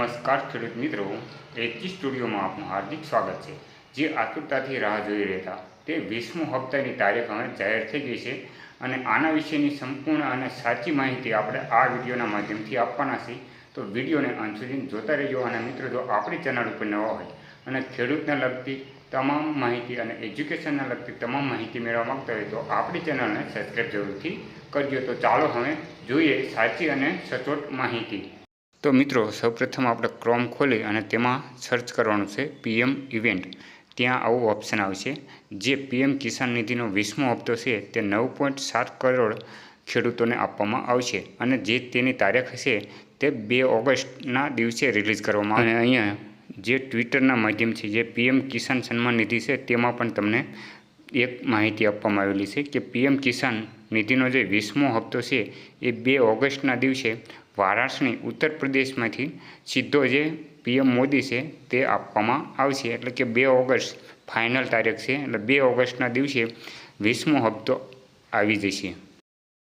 નમસ્કાર ખેડૂત મિત્રો, એચજી સ્ટુડિયોમાં આપનું હાર્દિક સ્વાગત છે. જે આતુરતાથી રાહ જોઈ રહેતા, તે વીસમું હપ્તાની તારીખ હવે જાહેર થઈ ગઈ છે અને આના વિશેની સંપૂર્ણ અને સાચી માહિતી આપણે આ વિડીયોના માધ્યમથી આપવાના છે તો વિડીયોને અંત સુધી જોતા રહેજો અને મિત્રો, જો આપણી ચેનલ ઉપર નવા હોય અને ખેડૂતને લગતી તમામ માહિતી અને એજ્યુકેશનને લગતી તમામ માહિતી મેળવવા માગતા હોય તો આપણી ચેનલને સબસ્ક્રાઈબ જરૂરથી કરજો. તો ચાલો હવે જોઈએ સાચી અને સચોટ માહિતી. તો મિત્રો સૌપ્રથમ આપણે ક્રોમ ખોલી અને તેમાં સર્ચ કરવાનું છે પીએમ ઇવેન્ટ ત્યાં આવું ઓપ્શન આવશે. જે પીએમ કિસાન નિધિનો વીસમો હપ્તો છે તે નવ પોઈન્ટ સાત કરોડ ખેડૂતોને આપવામાં આવશે અને જે તેની તારીખ હશે તે બે ઓગસ્ટના દિવસે રિલીઝ કરવામાં આવે. અહીંયા જે ટ્વિટરના માધ્યમથી જે પીએમ કિસાન સન્માન નિધિ છે તેમાં પણ તમને એક માહિતી આપવામાં આવેલી છે કે પીએમ કિસાન નિધિનો જે વીસમો હપ્તો છે એ બે ઓગસ્ટના દિવસે વારાણસી ઉત્તર પ્રદેશમાંથી સીધો જે પીએમ મોદી છે તે આપવામાં આવશે. એટલે કે બે ઓગસ્ટ ફાઇનલ તારીખ છે. એટલે બે ઓગસ્ટના દિવસે વીસમો હપ્તો આવી જશે.